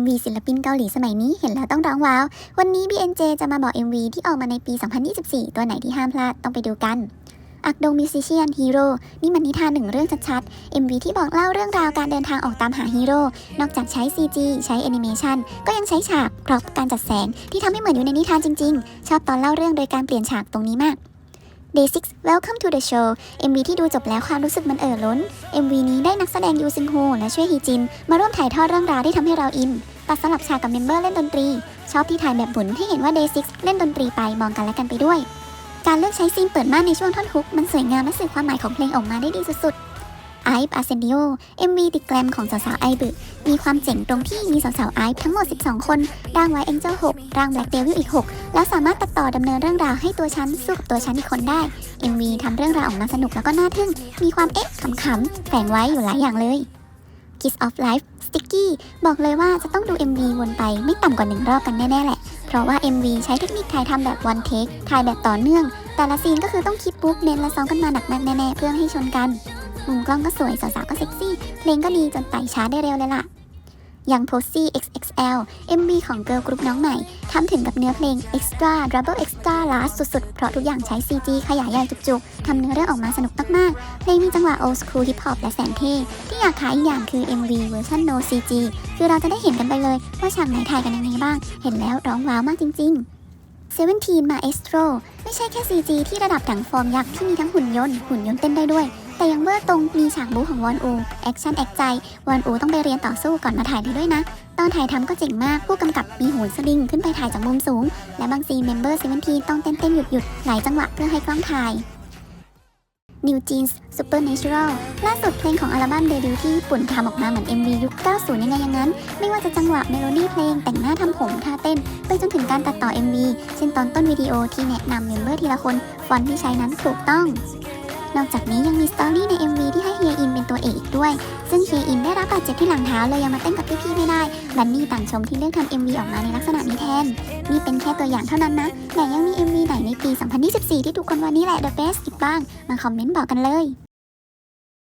MV ศิลปินเกาหลีสมัยนี้เห็นแล้วต้องร้องว้าว วันนี้ BNJ จะมาบอก MV ที่ออกมาในปี 2024 ตัวไหนที่ห้ามพลาดต้องไปดูกัน อักดงมิวสิเชียนฮีโร่นี่มันนิทานหนึ่งเรื่องชัดๆ MV ที่บอกเล่าเรื่องราวการเดินทางออกตามหาฮีโร่ นอกจากใช้ CG ใช้แอนิเมชันก็ยังใช้ฉากพร็อพการจัดแสงที่ทำให้เหมือนอยู่ในนิทานจริงๆ ชอบตอนเล่าเรื่องโดยการเปลี่ยนฉากตรงนี้มาก Day 6 Welcome to the show MV ที่ดูจบแล้วความรู้สึกมันเอ่อล้น MV นี้ได้นักแสดงยูซึงโฮและช่วยฮีจิน มาร่วมถ่ายทอดเรื่องราวที่ทำให้เราอิน ตัดสลับฉากกับเมมเบอร์เล่นดนตรี ชอบที่ถ่ายแบบหมุนให้เห็นว่า Day 6 เล่นดนตรีไปมองกันและกันไปด้วย การเลือกใช้ซีนเปิดม่านในช่วงท่อนฮุกมันสวยงามและสื่อความหมายของเพลงออกมาได้ดีสุดๆไอฟ์อาเซนดิโอ MV ติดแกลมของสาวๆไอบึมีความเจ๋งตรงที่มีสาวๆไอฟ์ทั้งหมด 12 คนร่างไว้ Angel 6ร่าง Black Devil อีก 6 แล้วสามารถตัดต่อดำเนินเรื่องราวให้ตัวฉันสู้กับตัวฉันอีกคนได้ MV ทำเรื่องราวออกมาสนุกแล้วก็น่าทึ่งมีความเอ๊ะขำๆแฝงไว้อยู่หลายอย่างเลย Kiss of Life ติกกี้บอกเลยว่าจะต้องดู MV วนไปไม่ต่ำกว่าหนึ่งรอบกันแน่ ๆ แหละ เพราะว่า MV ใช้เทคนิคถ่ายทำแบบ one take ถ่ายแบบต่อเนื่อง แต่ละซีนก็คือต้องคิดบุ๊กเน้นและซ้อมกันมาหนักแน่แน่ ๆ เพื่อให้ชนกัน มุมกล้องก็สวยสาวๆก็เซ็กซี่ เพลงก็ดีจนไต่ชาร์ได้เร็วเลยล่ะ อย่าง Posy XXL MV ของเกิร์ลกรุ๊ปน้องใหม่ทำถึงกับเนื้อเพลง Extra Double Extra Last สุดๆ เพราะทุกอย่างใช้ CG ขยายใหญ่จุกๆทำเนื้อเรื่องออกมาสนุกมากๆ เพลงมีจังหวะ Old School Hip Hop และแสนเท่ที่อยากขายอีกอย่างคือ MV เวอร์ชัน No CG คือเราจะได้เห็นกันไปเลยว่าฉากไหนถ่ายกันยังไงบ้าง เห็นแล้วร้องว้าวมากจริงๆ Seventeen Maestro ไม่ใช่แค่ CG ที่ระดับถังฟอร์มยักษ์ที่มีทั้งหุ่นยนต์ หุ่นยนต์เต้นได้ด้วย แต่ยังเบอร์ตรงมีฉากบู๊ของวอนอูแอคชั่นแอคใจวอนอูต้องไปเรียนต่อสู้ก่อนมาถ่ายได้ด้วยนะ ตอนถ่ายทำก็เจ๋งมากผู้กำกับมีโหนสลิงขึ้นไปถ่ายจากมุมสูง และบางซีเมมเบอร์เซเวนทีต้องเต้นเต้นหยุดหยุดๆหลายจังหวะเพื่อให้กล้องถ่าย New Jeans Supernatural ล่าสุดเพลงของอัลบั้มเดบิวต์ที่ญี่ปุ่นทำออกมาเหมือน MV ยุค 90 ยังไงอย่างนั้น ไม่ว่าจะจังหวะเมโลดี้เพลงแต่งหน้าทำผมท่าเต้น ไปจนถึงการตัดต่อ MV เช่นตอนต้นวิดีโอที่แนะนำเมมเบอร์ทีละคนฟอนต์ที่ใช้นั้นถูกต้องน อกจากนี้ยังมีสตอรี่ใน MV ที่ให้เฮียอินเป็นตัวเอกอีกด้วย ซึ่งเฮียอินได้รับบาดเจ็บที่หลังเท้าเลยยังมาเต้นกับพี่ๆไม่ได้บันนี่ต่างชมที่เลือกทำ MV ออกมาในลักษณะนี้แทน นี่เป็นแค่ตัวอย่างเท่านั้นนะ แต่ยังมี MV ไหนในปี 2024 ที่ทุกคนว่านี่แหละ the best อีกบ้าง มาคอมเมนต์บอกกันเลย